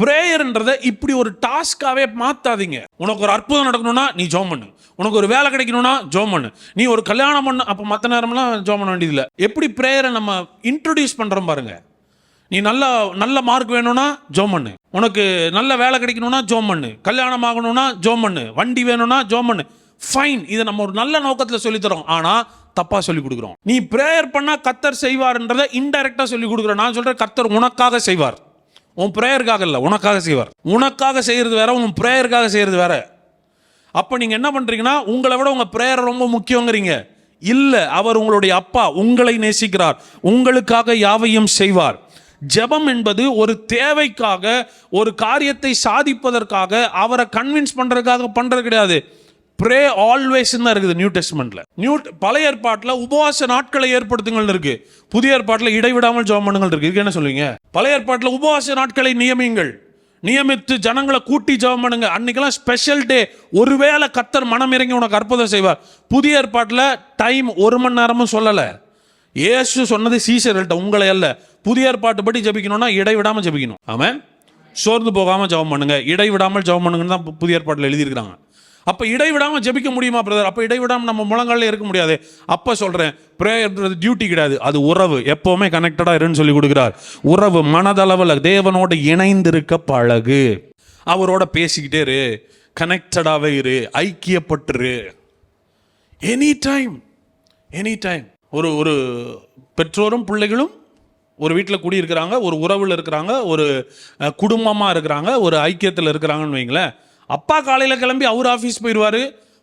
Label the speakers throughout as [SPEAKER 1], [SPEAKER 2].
[SPEAKER 1] ப்ரேயர்ன்றதை இப்படி ஒரு டாஸ்க்காகவே மாற்றாதீங்க உனக்கு ஒரு அற்புதம் நடக்கணும்னா நீ ஜோம் பண்ணு. உனக்கு ஒரு வேலை கிடைக்கணும்னா ஜோம் பண்ணு. நீ ஒரு கல்யாணம் பண்ண அப்போ மற்ற நேரம்லாம் ஜோம் பண்ண வேண்டியதில்லை. எப்படி ப்ரேயரை நம்ம இன்ட்ரடியூஸ் பண்ணுறோம் பாருங்க. நீ நல்ல நல்ல மார்க் வேணும்னா ஜோம் பண்ணு. உனக்கு நல்ல வேலை கிடைக்கணும்னா ஜோம் பண்ணு. கல்யாணம் ஆகணும்னா ஜோம் பண்ணு. வண்டி வேணும்னா ஜோம் பண்ணு. ஃபைன் இதை நம்ம ஒரு நல்ல நோக்கத்தில் சொல்லித்தரோம் ஆனால் தப்பாக சொல்லி கொடுக்குறோம். நீ ப்ரேயர் பண்ணால் கத்தர் செய்வார்ன்றதை இன்டெரக்டாக சொல்லி கொடுக்குறோம். நான் சொல்கிறேன் கத்தர் உனக்காக செய்வார். உன் ப்ரேயருக்காக இல்லை உனக்காக செய்வார். உனக்காக செய்கிறது வேற உன் ப்ரேயருக்காக செய்கிறது வேற. அப்போ நீங்கள் என்ன பண்ணுறீங்கன்னா உங்களை விட உங்கள் ப்ரேயர் ரொம்ப முக்கியங்கிறீங்க. இல்லை அவர் உங்களுடைய அப்பா உங்களை நேசிக்கிறார். உங்களுக்காக யாவையும் செய்வார். ஜெபம் என்பது ஒரு தேவைக்காக ஒரு காரியத்தை சாதிப்பதற்காக அவரை கன்வின்ஸ் பண்ணுறதுக்காக பண்ணுறது கிடையாது. ப்ரே ஆல்வேஸ் தான் இருக்குது நியூ டெஸ்ட்மெண்ட்ல நியூ பழைய ஏற்பாட்டில் உபவாச நாட்களை ஏற்படுத்துங்கள் இருக்கு. புதிய ஏற்பாட்டில் இடைவிடாமல் ஜெபம் பண்ணுங்கள் இருக்கு. இதுக்கு என்ன சொல்லுவீங்க பழைய ஏற்பாட்டில் உபவாச நாட்களை நியமியுங்கள். நியமித்து ஜனங்களை கூட்டி ஜெபம் பண்ணுங்க. அன்னைக்கெல்லாம் ஸ்பெஷல் டே ஒருவேளை கத்தர் மனம் இறங்கி உனக்கு அற்புதம் செய்வார். புதிய ஏற்பாட்டில் டைம் ஒரு மணி நேரமும் சொல்லலை. இயேசு சொன்னது சீசர்கள்ட்ட உங்களை அல்ல. புதிய ஏற்பாட்டு படி ஜபிக்கணும்னா இடைவிடாமல் ஜபிக்கணும். ஆமாம் சோர்ந்து போகாமல் ஜெபம் பண்ணுங்க. இடைவிடாமல் ஜெபம் பண்ணுங்கன்னு தான் புதிய ஏற்பாட்டில் எழுதியிருக்கிறாங்க. அப்போ இடைவிடாமல் ஜெபிக்க முடியுமா பிரதர் அப்போ இடைவிடாமல் நம்ம முழங்காலில் இருக்க முடியாது. அப்போ சொல்கிறேன் ப்ரேயர்ன்றது டியூட்டி கிடையாது. அது உறவு. எப்போவுமே கனெக்டடாக இருன்னு சொல்லி கொடுக்குறார். உறவு மனதளவில் தேவனோடு இணைந்திருக்க பழகு. அவரோட பேசிக்கிட்டே இரு. கனெக்டடாகவே இரு. ஐக்கியப்பட்டுரு. எனி டைம் எனி டைம் ஒரு ஒரு பெற்றோரும் பிள்ளைகளும் ஒரு வீட்டில் குடியிருக்கிறாங்க ஒரு உறவில் இருக்கிறாங்க ஒரு குடும்பமாக இருக்கிறாங்க ஒரு ஐக்கியத்தில் இருக்கிறாங்கன்னு வைங்களேன் அப்பா காலையில் கிளம்பி அவர் ஆஃபீஸ் போயிடுவார்.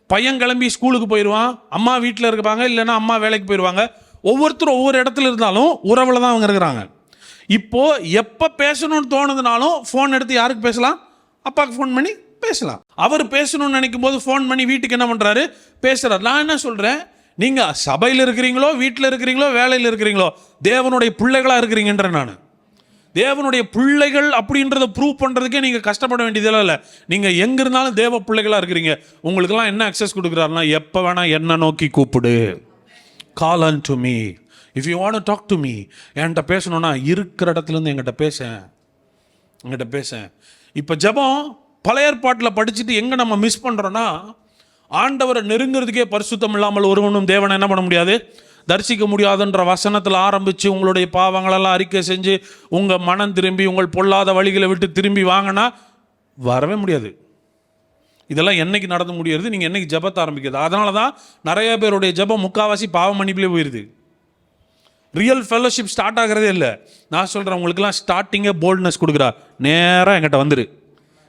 [SPEAKER 1] பையன் கிளம்பி ஸ்கூலுக்கு போயிடுவான். அம்மா வீட்டில் இருப்பாங்க இல்லைன்னா அம்மா வேலைக்கு போயிடுவாங்க. ஒவ்வொருத்தரும் ஒவ்வொரு இடத்துல இருந்தாலும் உறவில் தான் அவங்க இருக்கிறாங்க. இப்போது எப்போ பேசணும்னு தோணுதுனாலும் ஃபோன் எடுத்து யாருக்கு பேசலாம்? அப்பாவுக்கு ஃபோன் பண்ணி பேசலாம். அவர் பேசணும்னு நினைக்கும் போது ஃபோன் பண்ணி வீட்டுக்கு என்ன பண்ணுறாரு பேசுகிறார் நான் என்ன சொல்கிறேன் நீங்கள் சபையில் இருக்கிறீங்களோ வீட்டில் இருக்கிறீங்களோ வேலையில் இருக்கிறீங்களோ தேவனுடைய பிள்ளைகளாக இருக்கிறீங்கன்ற நான். தேவனுடைய பிள்ளைகள் அப்படின்றத ப்ரூவ் பண்ணுறதுக்கே நீங்கள் கஷ்டப்பட வேண்டியதெல்லாம் இல்லை. நீங்கள் எங்கே இருந்தாலும் தேவ பிள்ளைகளாக இருக்கிறீங்க. உங்களுக்கெல்லாம் என்ன அக்சஸ் கொடுக்குறாருன்னா எப்போ வேணால் என்ன நோக்கி கூப்பிடு. Call unto me if you want talk to me என்கிட்ட பேசணும்னா இருக்கிற இடத்துலேருந்து என்கிட்ட பேசேன் என்கிட்ட பேசேன் இப்போ ஜெபம் பழைய ஏற்பாட்டில் படிச்சுட்டு எங்கே நம்ம மிஸ் பண்ணுறோன்னா ஆண்டவரை நெருங்கிறதுக்கே பரிசுத்தம் இல்லாமல் ஒருவனும் தேவனை என்ன பண்ண முடியாது? தரிசிக்க முடியாதுன்ற வசனத்தில் ஆரம்பித்து உங்களுடைய பாவங்களெல்லாம் அறிக்கை செஞ்சு உங்கள் மனம் திரும்பி உங்கள் பொல்லாத வழிகளை விட்டு திரும்பி வாங்கினா வரவே முடியாது. இதெல்லாம் என்றைக்கு நடந்து முடியறது? நீங்கள் என்னைக்கு ஜபத்தை ஆரம்பிக்கிறது? அதனால தான் நிறைய பேருடைய ஜெபம் முக்காவாசி பாவ மன்னிப்பிலே போயிடுது ரியல் ஃபெல்லோஷிப் ஸ்டார்ட் ஆகிறதே இல்லை. நான் சொல்கிறேன் உங்களுக்குலாம் ஸ்டார்டிங்கே போல்ட்னஸ் கொடுக்குறா. நேராக என்கிட்ட வந்துடு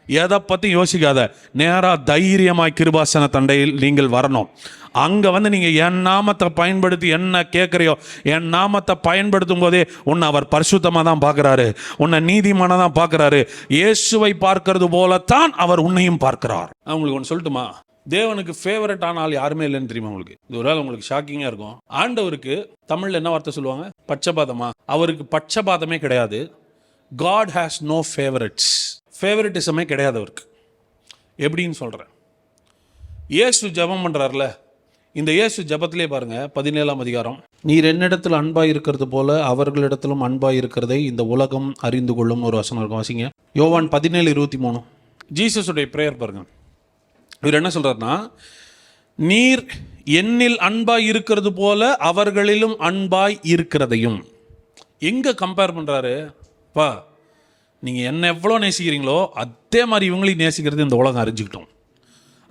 [SPEAKER 1] எதை பற்றி யோசிக்காத. நேராக தைரியமாய் கிருபாசன தண்டையில் நீங்கள் வரணும். அங்கே வந்து நீங்கள் என் நாமத்தை பயன்படுத்தி என்ன கேட்குறியோ என் நாமத்தை பயன்படுத்தும் போதே உன்னை அவர் பரிசுத்தமாக தான் பார்க்குறாரு. உன்னை நீதிமான தான் பார்க்குறாரு. இயேசுவை பார்க்கறது போலத்தான் அவர் உன்னையும் பார்க்கிறார். அவங்களுக்கு உங்களுக்கு ஒன்று சொல்லட்டுமா? தேவனுக்கு ஃபேவரட் ஆன ஆள் யாருமே இல்லைன்னு தெரியுமா உங்களுக்கு? இது ஒரு வேளை உங்களுக்கு ஷாக்கிங்காக இருக்கும். ஆண்டவருக்கு தமிழில் என்ன வார்த்தை சொல்லுவாங்க? பட்சபாதமா. அவருக்கு பட்சபாதமே கிடையாது. காட் ஹேஸ் நோ ஃபேவரட்ஸ் ஃபேவரட்டிசமே கிடையாது அவருக்கு. எப்படின்னு சொல்கிறேன் இயேசு ஜெபம் பண்ணுறாருல இந்த இயேசு ஜபத்திலே பாருங்கள் பதினேழாம் அதிகாரம். நீர் என்னிடத்தில் அன்பாக இருக்கிறது போல அவர்களிடத்திலும் அன்பாக இருக்கிறதை இந்த உலகம் அறிந்து கொள்ளும் ஒரு வசனம் இருக்கும். வாசிங்க. யோவான் பதினேழு இருபத்தி மூணு. ஜீசஸுடைய ப்ரேயர் பாருங்கள் இவர் என்ன சொல்கிறாருன்னா நீர் என்னில் அன்பாய் இருக்கிறது போல அவர்களிலும் அன்பாய் இருக்கிறதையும். எங்கே கம்பேர் பண்ணுறாரு பா நீங்கள் என்ன எவ்வளோ நேசிக்கிறீங்களோ அதே மாதிரி இவங்களையும் நேசிக்கிறது இந்த உலகம் அறிஞ்சுக்கிட்டோம்.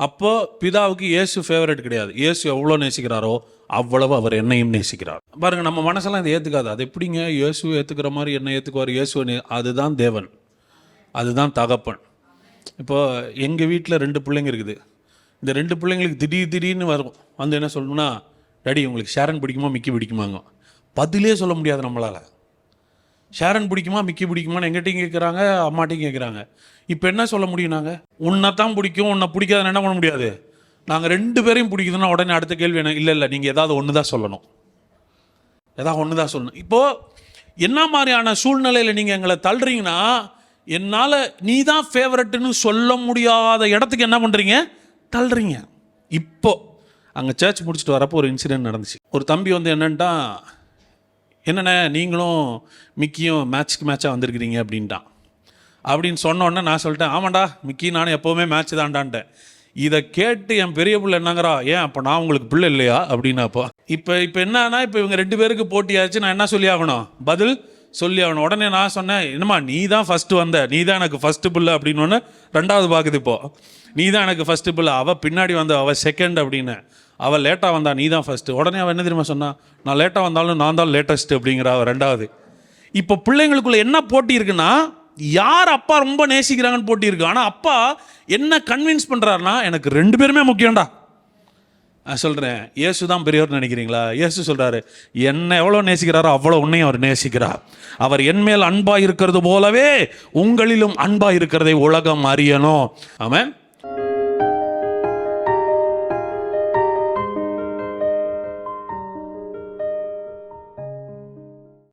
[SPEAKER 1] அப்போது பிதாவுக்கு இயேசு ஃபேவரட் கிடையாது. இயேசு எவ்வளோ நேசிக்கிறாரோ அவ்வளவு அவர் என்னையும் நேசிக்கிறார். பாருங்க நம்ம மனசெல்லாம் இதை ஏற்றுக்காது அது எப்படிங்க? இயேசுவை ஏற்றுக்கிற மாதிரி என்ன ஏற்றுக்குவார் இயேசுவை அதுதான் தேவன். அதுதான் தகப்பன். இப்போ எங்கள் வீட்டில் ரெண்டு பிள்ளைங்க இருக்குது. இந்த ரெண்டு பிள்ளைங்களுக்கு திடீர் திடீர்னு வரும். வந்து என்ன சொல்லணும்னா டாடி உங்களுக்கு ஷேரன் பிடிக்குமா? மிக்கி பிடிக்குமாங்க. பதிலே சொல்ல முடியாது நம்மளால். ஷேரன் பிடிக்குமா மிக்கி பிடிக்குமான்னு எங்கிட்டையும் கேட்குறாங்க அம்மாட்டையும் கேட்குறாங்க இப்போ என்ன சொல்ல முடியும் நாங்கள் உன்னை தான் பிடிக்கும் உன்னை பிடிக்காதுன்னு என்ன பண்ண முடியாது? நாங்கள் ரெண்டு பேரையும் பிடிக்குதுன்னா உடனே அடுத்த கேள்வி என்ன? இல்லை இல்லை நீங்கள் ஏதாவது ஒன்று தான் சொல்லணும். ஏதாவது ஒன்று தான் சொல்லணும். இப்போது என்ன மாதிரியான சூழ்நிலையில் நீங்கள் எங்களை தள்ளுறீங்கன்னா என்னால் நீ தான் ஃபேவரட்னு சொல்ல முடியாத இடத்துக்கு என்ன பண்ணுறீங்க தள்ளுறீங்க. இப்போ அங்கே சர்ச் முடிச்சுட்டு வரப்போ ஒரு இன்சிடென்ட் நடந்துச்சு. ஒரு தம்பி வந்து என்னென்ட்டா என்னண்ணே நீங்களும் மிக்கியும் மேட்ச்க்கு மேட்சாக வந்திருக்கிறீங்க அப்படின்ட்டான் அப்படின்னு சொன்னோன்னே உடனே நான் சொல்லிட்டேன் ஆமாண்டா மிக்கி நானும் எப்போவுமே மேட்ச் தாண்டான்ட்டேன் இதை கேட்டு என் பெரிய பிள்ளை என்னங்கிறா ஏன் அப்போ நான் உங்களுக்கு பிள்ளை இல்லையா? அப்படின்னாப்போ. இப்போ இப்போ என்னன்னா இப்போ இவங்க ரெண்டு பேருக்கு போட்டியாச்சு நான் என்ன சொல்லி ஆகணும்? பதில் சொல்லி ஆகணும். உடனே நான் சொன்னேன் என்னம்மா நீ தான் ஃபஸ்ட்டு வந்த நீ தான் எனக்கு ஃபஸ்ட்டு பிள்ளை அப்படின்னு ஒன்று ரெண்டாவது பார்க்குது இப்போது நீ தான் எனக்கு ஃபஸ்ட்டு பிள்ளை. அவள் பின்னாடி வந்த அவள் செகண்ட் அப்படின்னு. அவள் லேட்டாக வந்தா நீ தான் ஃபஸ்ட்டு உடனே அவள் என்ன தெரியுமா சொன்னா நான் லேட்டாக வந்தாலும் நான் தான் லேட்டஸ்ட் அப்படிங்கிற அவள் ரெண்டாவது. இப்போ பிள்ளைங்களுக்குள்ள என்ன போட்டி இருக்குன்னா யார் அப்பா ரொம்ப நேசிக்கிறாங்கன்னு போட்டி இருக்கு. ஆனால் அப்பா என்ன கன்வின்ஸ் பண்ணுறாருன்னா எனக்கு ரெண்டு பேருமே முக்கியம்டா. நான் சொல்கிறேன் இயேசு தான் பெரியவர் நினைக்கிறீங்களா? இயேசு சொல்கிறாரு என்னை எவ்வளோ நேசிக்கிறாரோ அவ்வளோ உன்னையும் அவர் நேசிக்கிறார் அவர் என் மேல் அன்பாக இருக்கிறது போலவே உங்களிலும் அன்பாக இருக்கிறதை உலகம் அறியணும். அவன்